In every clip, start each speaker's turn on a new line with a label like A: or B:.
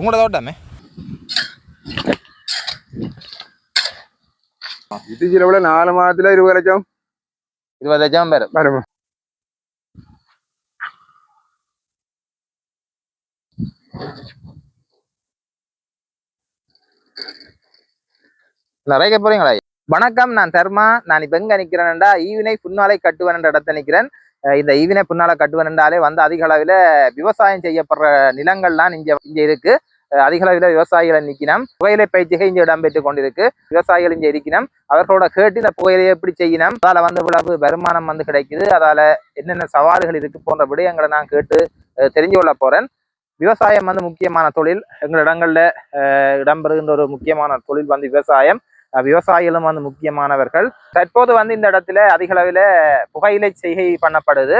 A: உங்களோட தோட்டமே
B: இது சிலவுல நாலு மாதத்துல இருபது லட்சம்.
A: இருபது லட்சம் பேர்.
B: வரும்.
A: நிறைய போறீங்களா? வணக்கம் நான் தர்மா. நான் இப்ப எங்க நிக்கிறேன்டா ஈவினை புன்னாலை கட்டுவன் என்ற இடத்துல நிக்கிறேன். அஹ் இந்த ஈவினை புன்னாலை என்றாலே வந்து அதிக அளவில் விவசாயம் செய்யப்படுற நிலங்கள்லாம் இங்கே இங்கே இருக்கு. அதிக அளவில் விவசாயிகளை நிற்கினோம். புகையிலை பயிற்சிகை இங்கே இடம்பெற்று கொண்டிருக்கு. விவசாயிகள் இங்கே இருக்கணும் அவர்களோட கேட்டு இந்த புகையிலையை எப்படி செய்யணும் அதால் வந்து இவ்வளவு வருமானம் வந்து கிடைக்குது. அதால் என்னென்ன சவால்கள் இருக்கு போன்ற விடயங்களை நான் கேட்டு தெரிஞ்சு கொள்ள போறேன். விவசாயம் வந்து முக்கியமான தொழில். எங்கள் இடங்களில் இடம்பெறுகின்ற ஒரு முக்கியமான தொழில் வந்து விவசாயம். விவசாயிகளும் வந்து முக்கியமானவர்கள். தற்போது வந்து இந்த இடத்துல அதிக அளவில் புகையிலை செய்கை பண்ணப்படுது.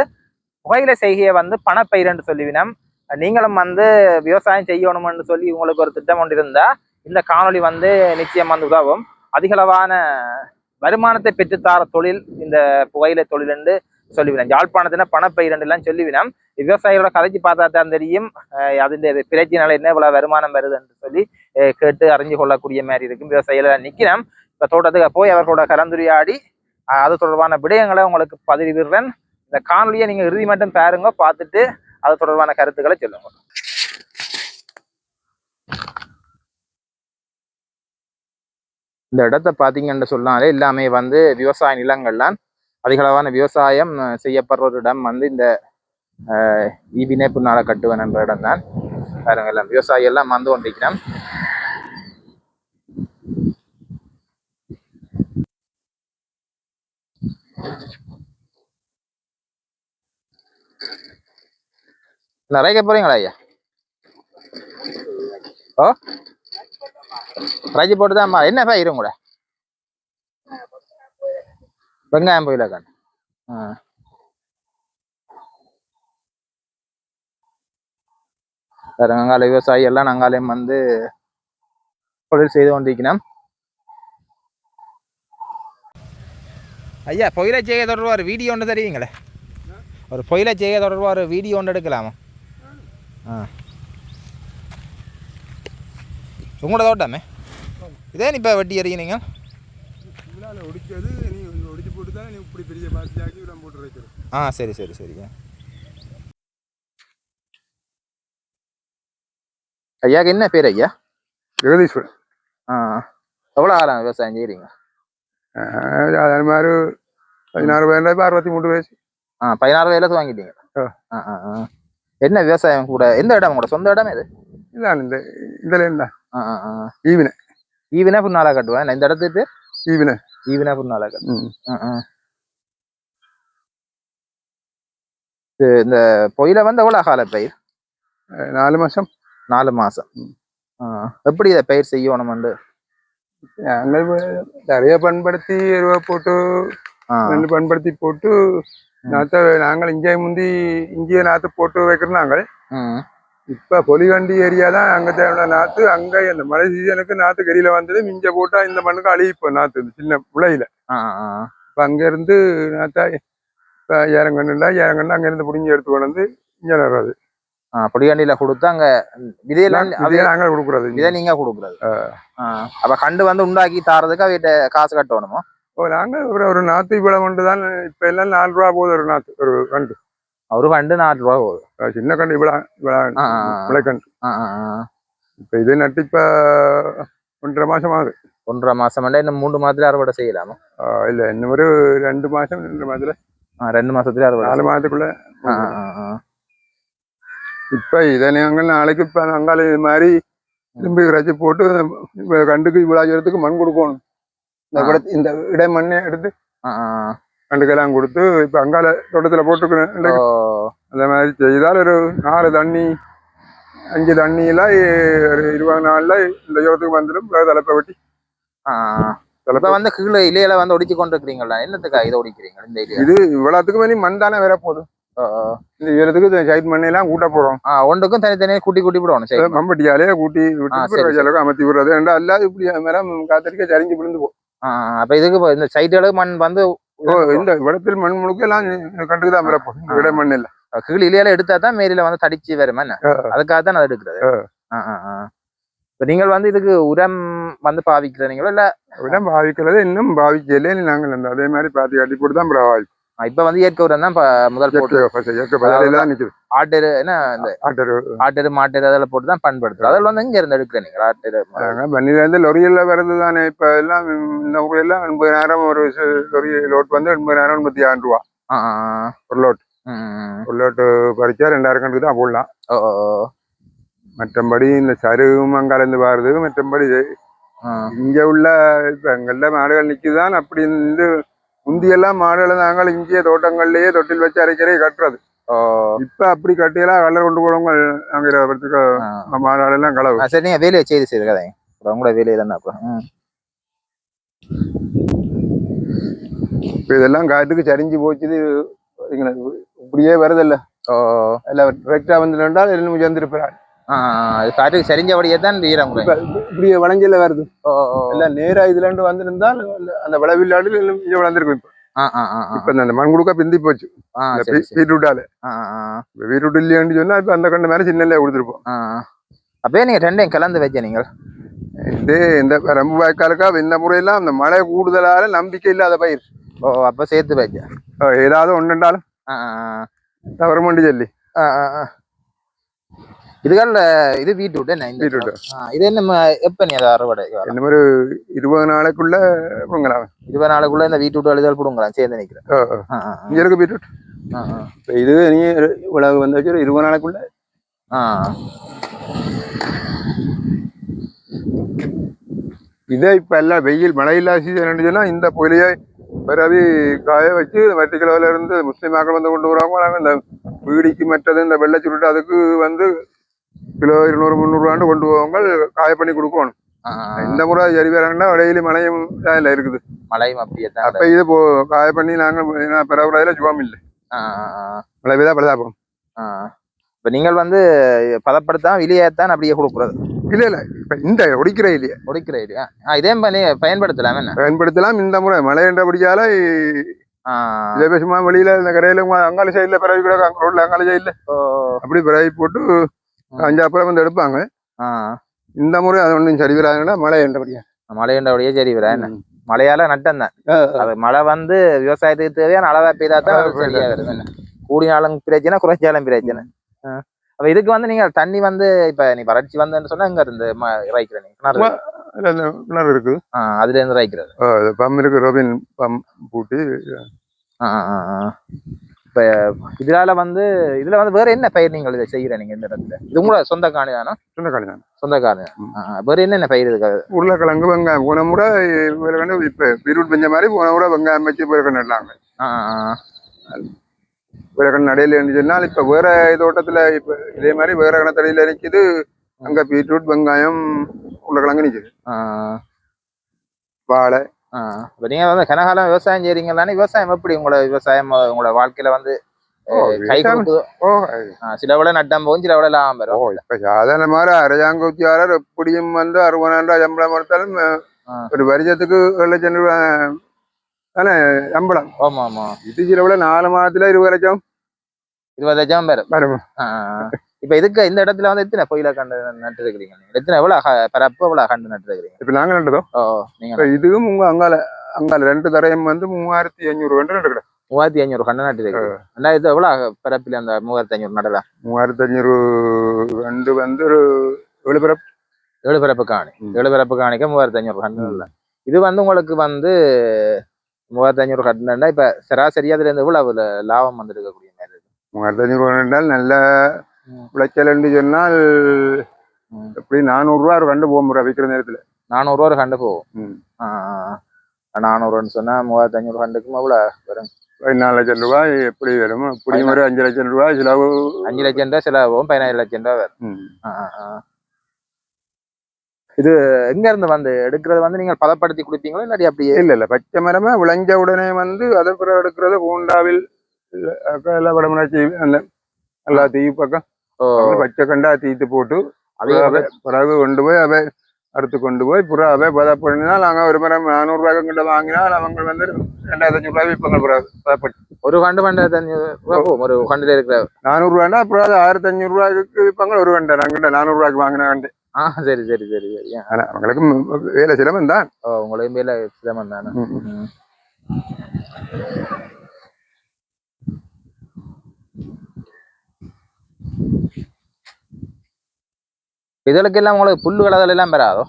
A: புகையிலை செய்கையை வந்து பணப்பயிர் என்று சொல்லிவினம். நீங்களும் வந்து விவசாயம் செய்யணும்னு சொல்லி உங்களுக்கு ஒரு திட்டம் ஒன்று இருந்தால் இந்த காணொளி வந்து நிச்சயம் வந்து உதவும். அதிகளவான வருமானத்தை பெற்றுத்தார தொழில் இந்த புகையிலை தொழில் என்று சொல்லிவினோம் யாழ்ப்பாணத்தின பணப்பயிர் எல்லாம் சொல்லிவினோம் விவசாயிகளோட கதைச்சு பார்த்தா தான் தெரியும். அஹ் அதிന്റെ என்ன இவ்வளவு வருமானம் வருது என்று சொல்லி கேட்டு அறிஞ்சு கொள்ளக்கூடிய மாதிரி இருக்கும். விவசாயிகள் நிக்கிறோம் இப்ப தோட்டத்துக்கு போய் அவர்களோட கலந்துரையாடி அது தொடர்பான விடயங்களை உங்களுக்கு பதிவிடுறேன். இந்த காணொலியை நீங்க இறுதி மட்டும் பாருங்க. பார்த்துட்டு அது தொடர்பான கருத்துக்களை சொல்லுங்க. இந்த இடத்த பார்த்தீங்கன்னு சொன்னாலே எல்லாமே வந்து விவசாய நிலங்கள்லாம் அதிகளவான விவசாயம் செய்யப்படுற ஒரு இடம் வந்து இந்த ஈவினே புன்னால கட்டுவன் என்ற இடம் தான் பாருங்க எல்லாம் விவசாயி எல்லாம் வந்து கொண்டிருக்கிறோம். நிறைய போறீங்களா ஐயா? ஓ? ரஜி போட்டு தான் என்ன பயிரும் கூட வெங்காயம் போயில கண் ஆ. வேற அங்கால விவசாயி எல்லாம் நாங்காலையும் வந்து தொழில் செய்து கொண்டிருக்கிறோம் ஐயா பொயிலை செய்ய தொடர்பாக ஒரு வீடியோ ஒன்று தெரியுங்களே ஒரு பொயிலை செய்ய தொடர்பாக ஒரு வீடியோ ஒன்று எடுக்கலாமா? ஆ. உங்களோட தோட்டமே? இதே இப்போ வெட்டி எறிகிறீங்க
B: இவ்வளோ ஒடிச்சது நீ ஒடிச்சு போட்டு தான் நீ இப்படி பெரிய பாத்தியாக்கி இவ்வளோ போட்டு வைக்கிறேன்
A: ஆ சரி சரி சரிங்க ஐயாக்கு என்ன பேர் ஐயா?
B: ஜெகதீஸ்வரன்
A: ஆ எவ்வளோ காலம் விவசாயம் செய்கிறீங்க
B: அது மாதிரி பதினாறு பதினாறு அறுபத்தி மூணு வயசு
A: ஆ பதினாறு வயதில் வாங்கிட்டீங்க.
B: ஆ.
A: ஆ ஆ என்ன விவசாயம் கூட எந்த இடம் உங்களோட சொந்த இடம் இது
B: இதான் இந்த இதில் என்ன
A: ஆ ஆ ஆ.
B: ஈவினை.
A: ஈவினா புண்ணாலா கட்டுவேன் இந்த இடத்துக்கு
B: ஈவினை.
A: ஈவினா புண்ணாலா கட்டு.
B: ம்.
A: ஆ ஆ இது இந்த பொயில வந்து எவ்வளோ கால பயிர்?
B: நாலு மாதம்
A: நாலு மாசம். ஆ. எப்படி இதை பயிர் செய்யணும்னு
B: நாங்கள் நிறைய பண்படுத்தி எருவை போட்டு நெல் பண்படுத்தி போட்டு நாற்ற நாங்கள் இங்கே முந்தி இங்கேயே நாற்று போட்டு வைக்கிறோம் நாங்கள். இப்போ பொலிகண்டி ஏரியா தான் அங்கே தேவையான நாற்று அங்கே இந்த மழை சீசனுக்கு நாற்று கறியில் வந்தது மிஞ்ச போட்டால் இந்த மண்ணுக்கு நாற்று இந்த சின்ன
A: ஆ
B: இப்போ அங்கேருந்து நாற்றா இப்போ ஏரங்கண்ணுல ஏரங்கண்ணு அங்கேருந்து பிடிங்கி எடுத்து கொண்டு வந்து இங்கே வர்றது.
A: பொடியாண்டியில கொடுத்து அங்க விதையெல்லாம்
B: நாங்கள் கொடுக்குறது.
A: விதை நீங்க கொடுக்குறது. அப்ப கண்டு வந்து உண்டாக்கி தாரதுக்கு அவிட்ட காசு கட்டணுமோ?
B: ஓ நாங்கள் ஒரு ஒரு நாற்று இவ்வளோ கொண்டு தான் இப்போ எல்லாம் நாலு ரூபா போகுது ஒரு நாற்று ஒரு கண்டு.
A: ஒரு கண்டு நாலு ரூபா போகுது.
B: சின்ன கண்டு இவ்வளோ
A: ஆ.
B: இப்போ இது நட்டு இப்போ ஒன்றரை மாதம் ஆகுது.
A: ஒன்றரை மாசம் வேண்டாம் இன்னும் மூன்று மாதத்துல அறுவடை செய்யலாமா?
B: இல்ல இன்னும் ஒரு ரெண்டு மாசம் ரெண்டு மாசத்துல
A: ஆ, ரெண்டு மாசத்துல அறுவடை
B: நாலு மாதத்துக்குள்ள. இப்ப இதை நாங்கள் நாளைக்கு இப்ப நாங்கள் இது மாதிரி திரும்பி இறைச்சி போட்டு கண்டுக்கு இவ்வளவு தூரத்துக்கு மண் கொடுக்கணும் இந்த. இடத்து- இந்த இடை மண்ணை எடுத்து. கண்டுக்கெல்லாம் கொடுத்து இப்ப அங்கால தோட்டத்துல போட்டுக்கணும் அந்த மாதிரி செய்தால் ஒரு நாலு தண்ணி அஞ்சு தண்ணியெல்லாம் ஒரு இருபது நாள்ல இந்த தூரத்துக்கு வந்துடும் தலைப்பை வெட்டி
A: ஆ. இப்ப வந்து கீழே இலையில வந்து ஒடிச்சு கொண்டு இருக்கிறீங்களா என்னத்துக்கா இதை ஒடிக்கிறீங்க இந்த
B: இது இவ்வளவுத்துக்கு மேலே மண் தானே வேற போதும். இந்த உயரத்துக்கு சைட் மண்ணையெல்லாம் கூட்ட போறோம்.
A: ஒன்றுக்கும் தனித்தனியாக கூட்டி கூட்டி விடணும் சரி
B: மம்பட்டியாலே கூட்டி விட்டு அமர்த்தி விடுறது. ரெண்டா அல்லாது இப்படி மேல காத்தடிக்க சரிஞ்சு விழுந்து போ.
A: அப்ப இதுக்கு இந்த சைடுகளுக்கு மண் வந்து
B: இந்த இடத்தில் மண் முழுக்க எல்லாம் கண்டுக்கு தான் வரப்போ இந்த இட மண் இல்ல
A: கீழ் இலையில எடுத்தா தான் மேரில வந்து தடிச்சு என்ன
B: ஆ.
A: அதுக்காக தான் அதை எடுக்கிறது ஆ ஆ ஆ. இப்ப நீங்கள் வந்து இதுக்கு உரம் வந்து பாவிக்கிறீங்களோ இல்ல
B: விடம் பாவிக்கிறது இன்னும் பாவிக்கல நாங்கள் அந்த அதே மாதிரி பாத்தி கட்டி போட்டு தான் பாவிக்கும்.
A: இப்ப வந்து இயற்கை உரம் தான் முதல் போட்டு. ஆட்டெரு என்ன இந்த
B: ஆட்டர்.
A: ஆட்டெரு மாட்டெரு அதில் போட்டு தான் பயன்படுத்துறோம். அதில் வந்து இங்க இருந்து எடுக்கிறேன் நீங்கள் ஆட்டெரு?
B: இருந்து லொரியில வருது தானே. இப்ப எல்லாம் இந்த ஊர்ல எல்லாம் எண்பதாயிரம் ஒரு லொரி லோட் வந்து எண்பதாயிரம் எண்பத்தி ஆயிரம் ரூபா. ஒரு லோட். ஒரு லோட்டு பறிச்சா ரெண்டாயிரம் கணக்கு தான் போடலாம்.
A: ஓ.
B: மற்றபடி இந்த சருகும் அங்காலேருந்து வருது மற்றபடி. இங்க உள்ள இப்ப எங்கெல்ல மாடுகள் நிக்குதான் அப்படி இருந்து முந்தியெல்லாம் மாடுகளை நாங்கள் இங்கேயே தோட்டங்கள்லயே தொட்டில் வச்சு அரைக்கிறே கட்டுறது. இப்ப அப்படி கட்டியெல்லாம் கலர் கொண்டு போறவங்க அங்க வரத்துக்கு
A: ஆ.
B: மாடுகளெல்லாம் களவு.
A: ஆ, சரி நீங்க வேலையை செய்து செய்து கதை உங்களோட வேலையை தானே அப்புறம்.
B: இப்ப இதெல்லாம் காட்டுக்கு சரிஞ்சு போச்சுது இங்க இப்படியே வருதில்ல.
A: ஓ.
B: எல்லாம் கரெக்டா வந்து நின்றால் இன்னும் சேர்ந்துருப்பாரு
A: காட்டுக்கு சரிஞ்சபடியே தான் ஈரம்
B: இப்ப இப்படியே வளைஞ்சல வருது. எல்லாம் நேரா இதுல இருந்து வந்திருந்தால் அந்த விளவில்லாடு இங்க வளர்ந்துருக்கும் இப்ப. இப்ப இந்த மண் குடுக்க பிந்தி போச்சு. பீட்ரூட்டால. பீட்ரூட் இல்லையான்னு சொன்னா இப்ப அந்த கண்டு மேல சின்ன கொடுத்துருப்போம்
A: அப்பயே நீங்க ரெண்டையும் கலந்து வச்ச நீங்கள்.
B: இது இந்த ரொம்ப வாய்க்காலுக்கா இந்த முறையெல்லாம் அந்த மழை கூடுதலால நம்பிக்கை இல்லாத பயிர்.
A: ஓ அப்ப சேர்த்து வச்ச
B: ஏதாவது ஒன்றுண்டாலும்
A: ஆ.
B: தவறுமண்டி சொல்லி.
A: ஆ ஆ. ஆ. இதுகள் இது பீட்ரூட் என்ன
B: பீட்ரூட்
A: இது என்ன எப்ப நீ அதை அறுவடை?
B: இந்த மாதிரி இருபது நாளைக்குள்ள பொங்கலாம்
A: இருபது நாளுக்குள்ள இந்த பீட்ரூட் அழுதல் போடுங்களா சேர்ந்து நிக்கிறேன். ஆ.
B: இங்க இருக்கு பீட்ரூட்? இது நீ இவ்வளவு வந்தாச்சு ஒரு இருபது நாளைக்குள்ள? இதே இப்ப எல்லாம் வெயில் மழை இல்லாத சீசன் சொன்னா இந்த புலியை பிறவி காய வச்சு வட்டிக்கிழவுல இருந்து முஸ்லீம் மக்கள் வந்து கொண்டு வருவாங்க. இந்த பீடிக்கு மற்றது இந்த வெள்ளை சுருட்டு அதுக்கு வந்து கிலோ இருநூறு முந்நூறு கொண்டு போவாங்க. காய பண்ணி கொடுக்கணும். இந்த முறை சரி வராங்கன்னா டெய்லி மழையும் இதில் இருக்குது.
A: மழையும் அப்படியே தான்
B: அப்ப இது போ காய பண்ணி நாங்கள் பிறகுறதுல சுகம் இல்லை. மழை பெய்தா பிரதாபம்
A: ஆ. இப்ப நீங்கள் வந்து பதப்படுத்தாம வெளியேத்தான் அப்படியே கொடுக்குறது.
B: இல்ல இல்ல. இப்ப இந்த ஒடிக்கிற இல்லையே
A: முடிக்கிற ஐடியா இதே பண்ணி பயன்படுத்தலாம் என்ன?
B: பயன்படுத்தலாம் இந்த முறை. மழை என்றபடியால. இதே சும்மா வெளியில இந்த கரையில அங்கால சைடுல பிறவி கூட ரோட்ல அங்கால சைடுல அப்படி பிறவி போட்டு அஞ்சு அப்புறம் வந்து எடுப்பாங்க. இந்த முறை அது ஒன்றும் சரி வராதுன்னா மழை என்றபடியா.
A: மழையண்டபடியே சரி வரா என்ன? மழையால நட்டம் தான் அது மழை வந்து விவசாயத்துக்கு தேவையான அளவா பெய்தா தான் சரியா வருது. என்ன கூடினாலும் பிரச்சனை குறைஞ்சாலும் பிரச்சனை. அப்ப இதுக்கு வந்து நீங்க தண்ணி வந்து இப்ப நீ வறட்சி வந்தேன்னு சொன்னா இங்க இருந்து இறைக்கிற நீங்க கிணறு.
B: இருக்கு.
A: அதுல இருந்து இறைக்கிறது.
B: பம் இருக்கு ரோபின் பம் பூட்டி.
A: இப்ப இதனால வந்து இதுல வந்து வேற என்ன பயிர் நீங்கள் இதை செய்யற நீங்க இந்த இடத்துல? இது உங்களோட சொந்த காணி தானே?
B: சொன்ன காணி தான்.
A: சொந்த காணி. வேற என்னென்ன பயிர் இதுக்கு?
B: உருளைக்கிழங்கு வெங்காயம். போன முறை வேறு இப்ப பீரூட் பெஞ்ச மாதிரி போன முறை வெங்காயம் வச்சு வேறு
A: ஆ.
B: வேற கண் நடையில சொன்னால் இப்ப வேற தோட்டத்துல இப்ப இதே மாதிரி வேற கணத்தடியில நிக்குது. அங்க பீட்ரூட் வெங்காயம் உருளைக்கிழங்கு நிக்குது.
A: ஆ,
B: வாழை.
A: இப்ப நீங்க வந்து கனகாலம் விவசாயம் செய்றீங்களானே விவசாயம் எப்படி உங்களோட விவசாயம் உங்களோட வாழ்க்கையில வந்து கை. கொடுக்குதோ? சில விட நட்டம் போகும் சில விட லாபம்
B: ஓ
A: வரும்
B: இப்ப சாதாரண மாதிரி அரசாங்கத்தியாளர் எப்படியும் வந்து அறுபதாயிரம் ரூபாய் சம்பளம் கொடுத்தாலும். ஒரு வருஷத்துக்கு ஏழு லட்சம் ரூபாய் தானே சம்பளம்
A: ஆமா ஆமா.
B: இது சில விட நாலு மாதத்துல இருபது லட்சம்
A: இருபது லட்சம் வரும்.
B: வரும்.
A: இப்ப இதுக்கு இந்த இடத்துல வந்து எத்தனை பொயில கண்டு நட்டு இருக்கிறீங்க எத்தனை எவ்வளவு பரப்பு எவ்வளவு கண்டு நட்டு இருக்கிறீங்க
B: இப்ப நாங்க நட்டதோ
A: ஓ நீங்க
B: இதுவும் உங்க அங்கால அங்கால ரெண்டு தரையும் வந்து மூவாயிரத்தி அஞ்சூறு கண்டு நட்டுக்கிறேன்
A: மூவாயிரத்தி ஐநூறு கண்டு நட்டு அண்ணா இது எவ்வளவு பரப்பில் அந்த மூவாயிரத்தி ஐநூறு நடலாம்
B: மூவாயிரத்தி அஞ்சூறு ரெண்டு வந்து ஒரு
A: ஏழு பிறப்பு. காணி.
B: ம்.
A: ஏழு பிறப்பு காணிக்க மூவாயிரத்தி ஐநூறு கண்டு இல்லை இது வந்து உங்களுக்கு வந்து மூவாயிரத்தி ஐநூறு கண்டுனா இப்ப சராசரியா அதுல இருந்து எவ்வளவு லாபம் வந்து இருக்கக்கூடிய மாதிரி இருக்கு?
B: மூவாயிரத்தி ரெண்டால் நல்ல. விளைச்சல் என்று சொன்னால். எப்படி நானூறு ரூபா ஒரு கண்டு போக முடியும் விற்கிற நேரத்துல.
A: நானூறு ரூபா ஒரு கண்டு போகும். நானூறுன்னு சொன்னா மூவாயிரத்தி ஐநூறு கண்டுக்கும் எவ்வளவு வரும்.
B: பதினாலு லட்சம் ரூபாய் எப்படி வரும்? எப்படியும் ஒரு அஞ்சு லட்சம் ரூபாய் செலவு.
A: அஞ்சு லட்சம் ரூபா செலவாகும் பதினேழு லட்சம் ரூபா வரும். இது எங்க இருந்து வந்து? எடுக்கிறது வந்து நீங்கள் பதப்படுத்தி கொடுப்பீங்களா இல்லாட்டி அப்படியே?
B: இல்ல இல்ல. பச்சை மரமா விளைஞ்ச உடனே வந்து அதை பிறகு எடுக்கிறது பூண்டாவில் இல்ல, வடமனாச்சி அந்த எல்லா தீ பக்கம்
A: ஓ,
B: பச்சை கண்டா தீத்து போட்டு பிறகு கொண்டு போய் அவை அறுத்து கொண்டு போய் புறாவை பதப்படுத்தினால் நாங்கள் ஒரு மரம் நானூறு ரூபாய்க்கு கிட்ட வாங்கினால் அவங்க வந்து ரெண்டாயிரத்தி அஞ்சூறு ரூபாய் விற்பாங்க புறாவை பதப்பட்டு.
A: ஒரு கண்டு பண்றது போகும்? ஒரு கண்டுல இருக்கிற
B: நானூறு ரூபாய்னா அப்புறம் ஆயிரத்தி அஞ்சூறு ரூபாய்க்கு விற்பாங்க ஒரு கண்டை. நாங்கள் நானூறு ரூபாய்க்கு வாங்கின கண்டு.
A: ஆ சரி சரி சரி சரி. ஆ.
B: ஆனா அவங்களுக்கு ம் வேலை சிரமம் தான்
A: ஓ மேல சிரமம் தானே
B: ம், ம்.
A: ம். இதுகளுக்கெல்லாம் உங்களுக்கு புல்லு கலதல் எல்லாம் பெறாதோ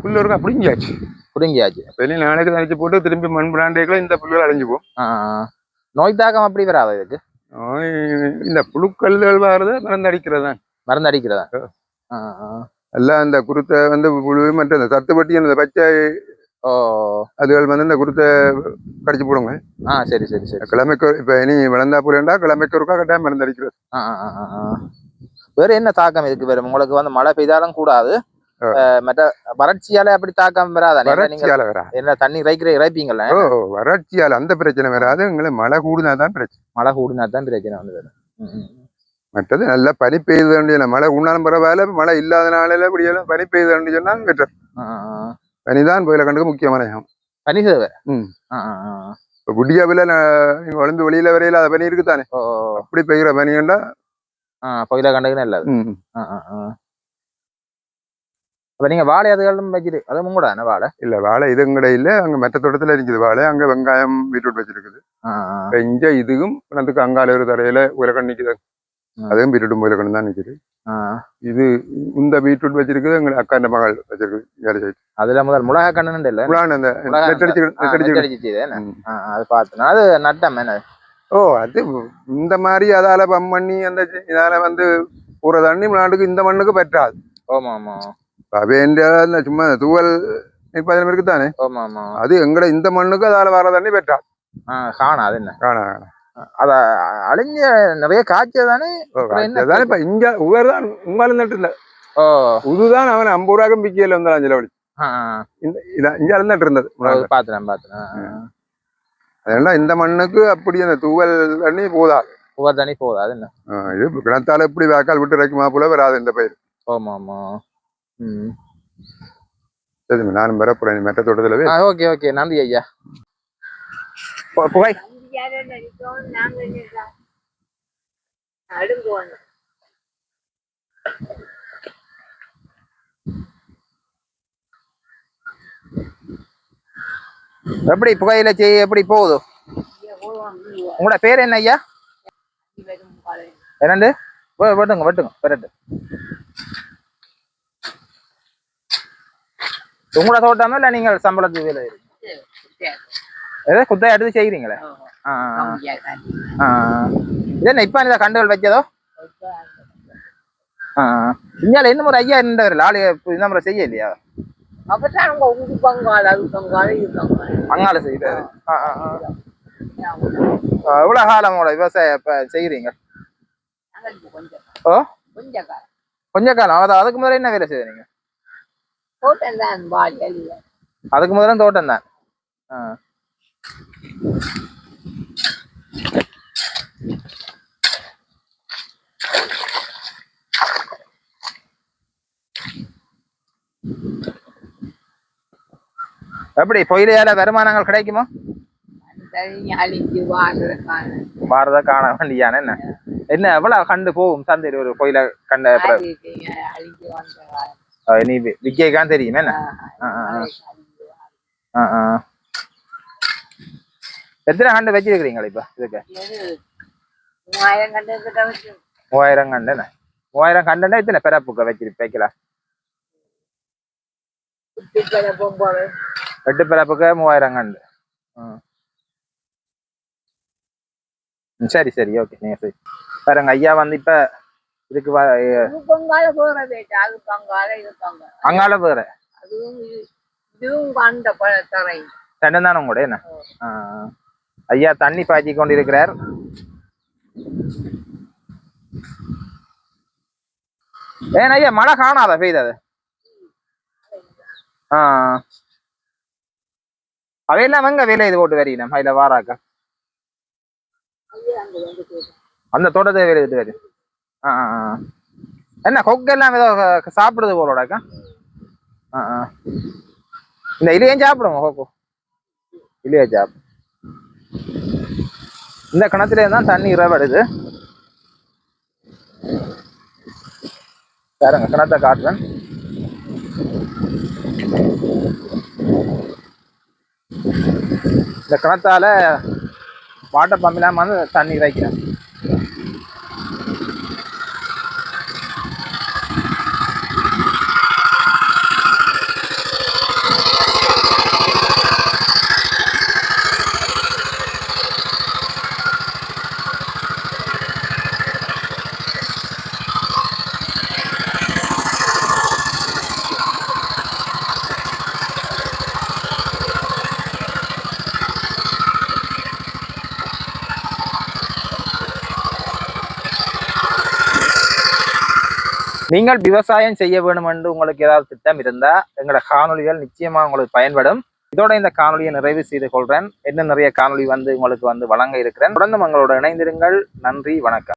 B: புல்லு இருக்கா பிடிஞ்சாச்சு
A: புரிஞ்சியாச்சு
B: வெளியே நாளைக்கு நினைச்சு போட்டு திரும்பி மண் பிராண்டேக்குள்ள இந்த புல்லுகள்
A: ஆ. நோய் தாக்கம் அப்படி வராதோ இதுக்கு
B: நோய் இந்த புழுக்கல்கள் வர்றது மருந்து அடிக்கிறது தான்
A: மருந்து அடிக்கிறதா.
B: எல்லாம் இந்த குருத்தை வந்து புழு மற்ற இந்த சத்துப்பட்டி அந்த பச்சை
A: ஓ.
B: அதுகள் வந்து இந்த குருத்தை கடிச்சு போடுங்க.
A: ஆ சரி சரி சரி.
B: கிழமைக்கு இப்ப இனி விளந்தா புரியண்டா? கிழமைக்கு ஒருக்கா கட்டாயம் மருந்து அடிக்கிறது
A: ஆ. வேற என்ன தாக்கம் இதுக்கு வரும் உங்களுக்கு வந்து மழை பெய்தாலும் கூடாது. மற்ற வறட்சியால அப்படி தாக்கம் வராதா?
B: வறட்சியால வரா
A: என்ன தண்ணி இறைக்கிற இறைப்பீங்கல்ல?
B: ஓ வறட்சியால அந்த பிரச்சனை வராது. எங்களை மழை கூடுனா தான் பிரச்சனை.
A: மழை கூடினா தான் பிரச்சனை வந்து வரும்.
B: மற்றது நல்லா பனி பெய்யுது வேண்டிய மழை உண்ணாலும் பரவாயில்ல. மழை இல்லாத நாளில இப்படியெல்லாம் பனி பெய்யுது வேண்டிய சொன்னா பெட்டர். பனிதான் புயல கண்டுக்கு முக்கியமான இடம்.
A: பனி சேவை
B: ம். இப்ப குடியாவில நீங்க வளர்ந்து வெளியில வரையில அது பனி இருக்குதானே. அப்படி பெய்கிற பனியண்டா
A: ஆ பொயில கண்டுக்கு நல்லது
B: ம்,
A: ஆ, ஆ, ஆ. அப்ப நீங்க வாழை அதுகளும் வச்சிரு அதுவும் கூட தானே வாழை
B: இல்ல வாழை இது எங்கட இல்ல அங்க மற்ற தோட்டத்துல இருக்குது வாழை அங்க வெங்காயம் பீட்ரூட் வச்சிருக்குது இங்க இதுவும் கிணத்துக்கு அங்கால ஒரு தரையில உலகம் நிக்குது
A: ம்.
B: அதுவும் பீட்ரூட்டும் உலகம் தான் நிக்குது
A: ஆ.
B: இது இந்த பீட்ரூட் வச்சிருக்குது எங்க அக்கா இந்த மகள் வச்சிருக்குது வேலை செய்து.
A: அதுல முதல் மிளகா கண்ணு இல்ல?
B: அந்த
A: மிளகா ஆ, அது பார்த்தேன் அது நட்டம் என்ன?
B: ஓ அது இந்த மாதிரி அதால பம் பண்ணி அந்த இதால வந்து ஒரு தண்ணி நாட்டுக்கு இந்த மண்ணுக்கு பற்றாது.
A: ஆமா ஆமா
B: அவேண்ட அந்த சும்மா தூவல் நிற்பதம் இருக்குதானே?
A: ஆமா ஆமா
B: அது எங்கட இந்த மண்ணுக்கு அதால வர தண்ணி பற்றாது.
A: காணா அது என்ன?
B: காணா.
A: அத அழிஞ்ச நிறைய காய்ச்சல் தானே?
B: இப்ப இங்க உவர் தான் உங்கால நட்டு இல்ல
A: ஓ.
B: உதுதான் அவன் ஐம்பது ரூபாய்க்கு பிக்கையில வந்தான் அஞ்சல வழி
A: ஆ,
B: இந்த இதான் இங்க நட்டு இருந்தது.
A: பாத்துறேன் பாத்துறேன்
B: அதெல்லாம் இந்த மண்ணுக்கு அப்படி அந்த தூவல் தண்ணி போதா
A: ஒவ்வொரு தண்ணி போகுது அது என்ன
B: இது கிணத்தால எப்படி வாக்கால் விட்டு வைக்குமா போல வராது இந்த பயிர்.
A: ஆமா ஆமா. ம்.
B: சரி நானும் வர போறேன் மெட்ட தோட்டத்துல
A: ஓகே ஓகே. நன்றி ஐயா.
C: அடுங்குவாங்க
A: எப்படி புகையில செய்ய எப்படி போகுது? உங்களோட பேர் என்ன ஐயா? என்னண்டு வெட்டுங்க வெட்டுங்க பெரட்டு உங்களோட தோட்டமா இல்ல நீங்கள் சம்பளத்துக்கு வேலை ஏதோ குத்தையை எடுத்து செய்கிறீங்களே இப்ப இந்த முறை செய்ய இல்லையா
C: அப்பதான் உங்க உங்க பங்காள அது பங்காள இது பங்காள
A: அங்கால செய்யறாரு எவ்வளவு காலம் உங்களோட விவசாயம் இப்ப செய்யறீங்க ஓ கொஞ்ச காலம் அதான் அதுக்கு முதல்ல என்ன வேலை செய்யறீங்க அதுக்கு முதல்ல தோட்டம் தான் ஆ. எப்படி பொயிலையால வருமானங்கள் கிடைக்குமா? பாரத காண வேண்டியான என்ன? என்ன எவ்வளவு கண்டு போகும்? சந்தையில் ஒரு கோயில கண்ட அப்புறம்
C: அழிஞ்சு வந்த
A: அஹ் நீ வி- விக்கியக்கான் தெரியும் என்ன? ஆ, ஆ, ஆ. ஆ, ஆ. எத்தனை கண்டு வச்சிருக்கிறீங்களா இப்ப இதுக்கு?
C: மூவாயிரம் வச்சு
A: மூவாயிரம் கண்டு என்ன மூவாயிரம் கண்டுன்னா இத்தனை பிறப்புக்கு வச்சிரு வைக்கலாம் எட்டு பிறப்புக்கு மூவாயிரம் கண்டு. ம். சரி சரி ஓகே நீங்க சரி. பாருங்க ஐயா வந்து இப்ப இதுக்கு அங்கால
C: பழத்தரை
A: ரெண்டும் தானே உங்களோட என்ன. ஐயா தண்ணி பாய்ச்சி கொண்டிருக்கிறார். ஏன் ஐயா மழை காணாத பெய்தது ஆ. அவையெல்லாம் எங்க வேலை இது போட்டு வரீங்க அதுல வாராக்கா? அந்த தோட்டத்தை வேலை இது வரி. ஆ ஆ, என்ன கொக்கெல்லாம் ஏதோ சாப்பிடுது போலோடாக்கா ஆ ஆ. இந்த இலையும் சாப்பிடுவோம் கொக்கு? இலைய சாப்பிடும். இந்த கிணத்துல தான் தண்ணி இரவடுது. பாருங்க கிணத்தை காட்டுறேன். இந்த கிணத்தால வாட்டர் பம்ப் வந்து தண்ணி இறைக்கிறேன். நீங்கள் விவசாயம் செய்ய வேண்டும் என்று உங்களுக்கு ஏதாவது திட்டம் இருந்தா எங்களோட காணொலிகள் நிச்சயமா உங்களுக்கு பயன்படும். இதோட இந்த காணொலியை நிறைவு செய்து கொள்றேன். என்ன நிறைய காணொளி வந்து உங்களுக்கு வந்து வழங்க இருக்கிறேன். தொடர்ந்து உங்களோட இணைந்திருங்கள். நன்றி வணக்கம்.